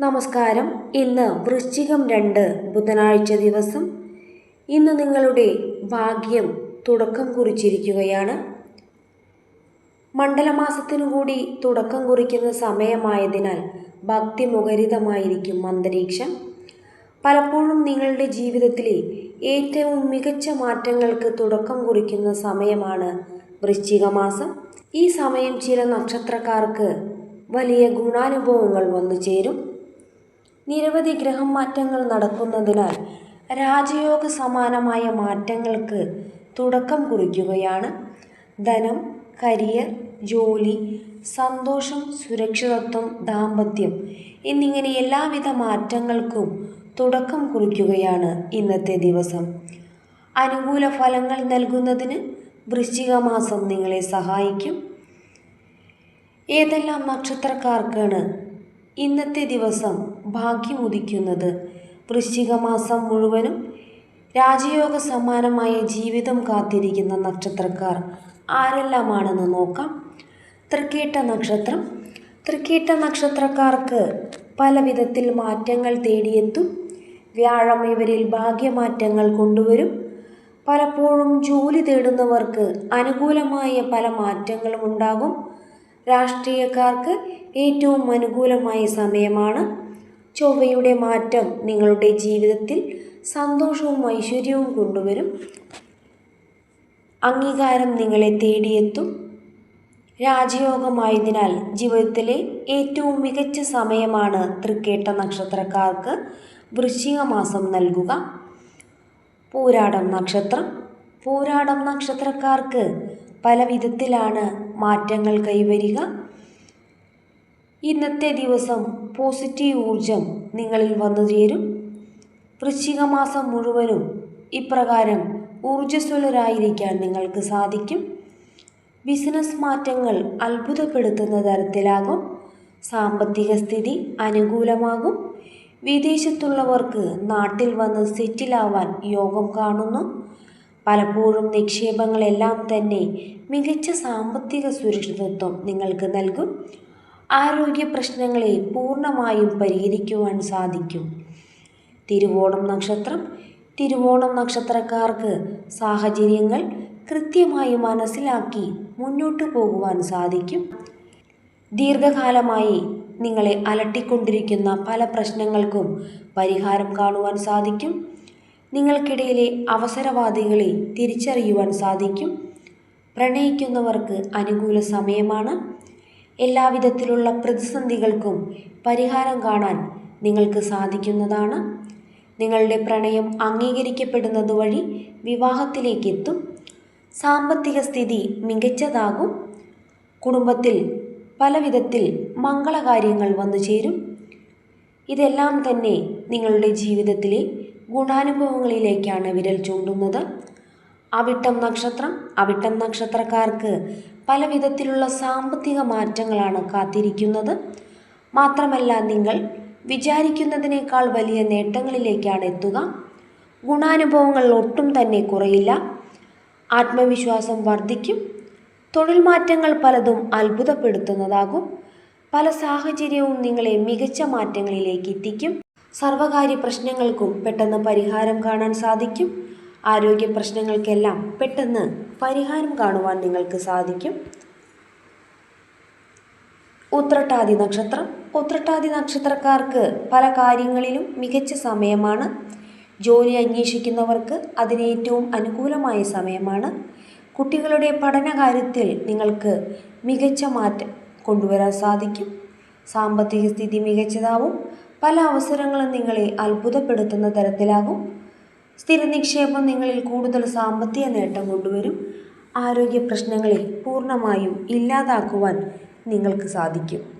നമസ്കാരം. ഇന്ന് വൃശ്ചികം രണ്ട് ബുധനാഴ്ച ദിവസം. ഇന്ന് നിങ്ങളുടെ ഭാഗ്യം തുടക്കം കുറിച്ചിരിക്കുകയാണ്. മണ്ഡലമാസത്തിനു കൂടി തുടക്കം കുറിക്കുന്ന സമയമായതിനാൽ ഭക്തിമുഖരിതമായിരിക്കും അന്തരീക്ഷം. പലപ്പോഴും നിങ്ങളുടെ ജീവിതത്തിലെ ഏറ്റവും മികച്ച മാറ്റങ്ങൾക്ക് തുടക്കം കുറിക്കുന്ന സമയമാണ് വൃശ്ചിക മാസം ഈ സമയം ചില നക്ഷത്രക്കാർക്ക് വലിയ ഗുണാനുഭവങ്ങൾ വന്നു ചേരും നിരവധി ഗ്രഹം മാറ്റങ്ങൾ നടക്കുന്നതിനാൽ രാജയോഗ സമാനമായ മാറ്റങ്ങൾക്ക് തുടക്കം കുറിക്കുകയാണ്. ധനം കരിയർ ജോലി സന്തോഷം സുരക്ഷിതത്വം ദാമ്പത്യം എന്നിങ്ങനെ എല്ലാവിധ മാറ്റങ്ങൾക്കും തുടക്കം കുറിക്കുകയാണ് ഇന്നത്തെ ദിവസം. അനുകൂല ഫലങ്ങൾ നൽകുന്നതിന് വൃശ്ചിക മാസം നിങ്ങളെ സഹായിക്കും. ഏതെല്ലാം നക്ഷത്രക്കാർക്കാണ് ഇന്നത്തെ ദിവസം ഭാഗ്യമുദിക്കുന്നത് വൃശ്ചിക മാസം മുഴുവനും രാജയോഗ സമാനമായ ജീവിതം കാത്തിരിക്കുന്ന നക്ഷത്രക്കാർ ആരെല്ലാമാണെന്ന് നോക്കാം. തൃക്കേട്ട നക്ഷത്രം. തൃക്കേട്ട നക്ഷത്രക്കാർക്ക് പല വിധത്തിൽ മാറ്റങ്ങൾ തേടിയെത്തും. വ്യാഴം ഇവരിൽ ഭാഗ്യമാറ്റങ്ങൾ കൊണ്ടുവരും. പലപ്പോഴും ജോലി തേടുന്നവർക്ക് അനുകൂലമായ പല മാറ്റങ്ങളും ഉണ്ടാകും. രാഷ്ട്രീയക്കാർക്ക് ഏറ്റവും അനുകൂലമായ സമയമാണ്. ചൊവ്വയുടെ മാറ്റം നിങ്ങളുടെ ജീവിതത്തിൽ സന്തോഷവും ഐശ്വര്യവും കൊണ്ടുവരും. അംഗീകാരം നിങ്ങളെ തേടിയെത്തും. രാജയോഗമായതിനാൽ ജീവിതത്തിലെ ഏറ്റവും മികച്ച സമയമാണ് തൃക്കേട്ട നക്ഷത്രക്കാർക്ക് വൃശ്ചിക മാസം നൽകുക. പൂരാടം നക്ഷത്രം. പൂരാടം നക്ഷത്രക്കാർക്ക് പല വിധത്തിലാണ് മാറ്റങ്ങൾ കൈവരിക. ഇന്നത്തെ ദിവസം പോസിറ്റീവ് ഊർജം നിങ്ങളിൽ വന്നു ചേരും. വൃശ്ചിക മാസം മുഴുവനും ഇപ്രകാരം ഊർജസ്വലരായിരിക്കാൻ നിങ്ങൾക്ക് സാധിക്കും. ബിസിനസ് മാറ്റങ്ങൾ അത്ഭുതപ്പെടുത്തുന്ന തരത്തിലാകും. സാമ്പത്തിക സ്ഥിതി അനുകൂലമാകും. വിദേശത്തുള്ളവർക്ക് നാട്ടിൽ വന്ന് സെറ്റിലാവാൻ യോഗം കാണുന്നു. പലപ്പോഴും നിക്ഷേപങ്ങളെല്ലാം തന്നെ മികച്ച സാമ്പത്തിക സുരക്ഷിതത്വം നിങ്ങൾക്ക് നൽകും. ആരോഗ്യ പ്രശ്നങ്ങളെ പൂർണമായും പരിഹരിക്കുവാൻ സാധിക്കും. തിരുവോണം നക്ഷത്രം. തിരുവോണം നക്ഷത്രക്കാർക്ക് സാഹചര്യങ്ങൾ കൃത്യമായി മനസ്സിലാക്കി മുന്നോട്ടു പോകുവാൻ സാധിക്കും. ദീർഘകാലമായി നിങ്ങളെ അലട്ടിക്കൊണ്ടിരിക്കുന്ന പല പ്രശ്നങ്ങൾക്കും പരിഹാരം കാണുവാൻ സാധിക്കും. നിങ്ങൾക്കിടയിലെ അവസരവാദികളെ തിരിച്ചറിയുവാൻ സാധിക്കും. പ്രണയിക്കുന്നവർക്ക് അനുകൂല സമയമാണ്. എല്ലാവിധത്തിലുള്ള പ്രതിസന്ധികൾക്കും പരിഹാരം കാണാൻ നിങ്ങൾക്ക് സാധിക്കുന്നതാണ്. നിങ്ങളുടെ പ്രണയം അംഗീകരിക്കപ്പെടുന്നത് വഴി വിവാഹത്തിലേക്കെത്തും സാമ്പത്തിക സ്ഥിതി മികച്ചതാകും. കുടുംബത്തിൽ പലവിധത്തിൽ മംഗളകാര്യങ്ങൾ വന്നു ചേരും. ഇതെല്ലാം തന്നെ നിങ്ങളുടെ ജീവിതത്തിലെ ഗുണാനുഭവങ്ങളിലേക്കാണ് വിരൽ ചൂണ്ടുന്നത്. അവിട്ടം നക്ഷത്രം അവിട്ടം നക്ഷത്രക്കാർക്ക് പല വിധത്തിലുള്ള സാമ്പത്തിക മാറ്റങ്ങളാണ് കാത്തിരിക്കുന്നത്. മാത്രമല്ല നിങ്ങൾ വിചാരിക്കുന്നതിനേക്കാൾ വലിയ നേട്ടങ്ങളിലേക്കാണ് എത്തുക. ഗുണാനുഭവങ്ങൾ ഒട്ടും തന്നെ കുറയില്ല. ആത്മവിശ്വാസം വർദ്ധിക്കും. തൊഴിൽ മാറ്റങ്ങൾ പലതും അത്ഭുതപ്പെടുത്തുന്നതാകും. പല സാഹചര്യവും നിങ്ങളെ മികച്ച മാറ്റങ്ങളിലേക്ക് എത്തിക്കും. സർവകാര്യ പ്രശ്നങ്ങൾക്കും പെട്ടെന്ന് പരിഹാരം കാണാൻ സാധിക്കും. ആരോഗ്യ പ്രശ്നങ്ങൾക്കെല്ലാം പെട്ടെന്ന് പരിഹാരം കാണുവാൻ നിങ്ങൾക്ക് സാധിക്കും. ഉത്രട്ടാതി നക്ഷത്രം. ഉത്രട്ടാതി നക്ഷത്രക്കാർക്ക് പല കാര്യങ്ങളിലും മികച്ച സമയമാണ്. ജോലി അന്വേഷിക്കുന്നവർക്ക് അതിന് ഏറ്റവും അനുകൂലമായ സമയമാണ്. കുട്ടികളുടെ പഠനകാര്യത്തിൽ നിങ്ങൾക്ക് മികച്ച മാറ്റം കൊണ്ടുവരാൻ സാധിക്കും. സാമ്പത്തിക സ്ഥിതി മികച്ചതാവും. പല അവസരങ്ങളും നിങ്ങളെ അത്ഭുതപ്പെടുത്തുന്ന തരത്തിലാകും. സ്ഥിര നിക്ഷേപം നിങ്ങളിൽ കൂടുതൽ സാമ്പത്തിക നേട്ടം കൊണ്ടുവരും. ആരോഗ്യ പ്രശ്നങ്ങളെ പൂർണമായും ഇല്ലാതാക്കുവാൻ നിങ്ങൾക്ക് സാധിക്കും.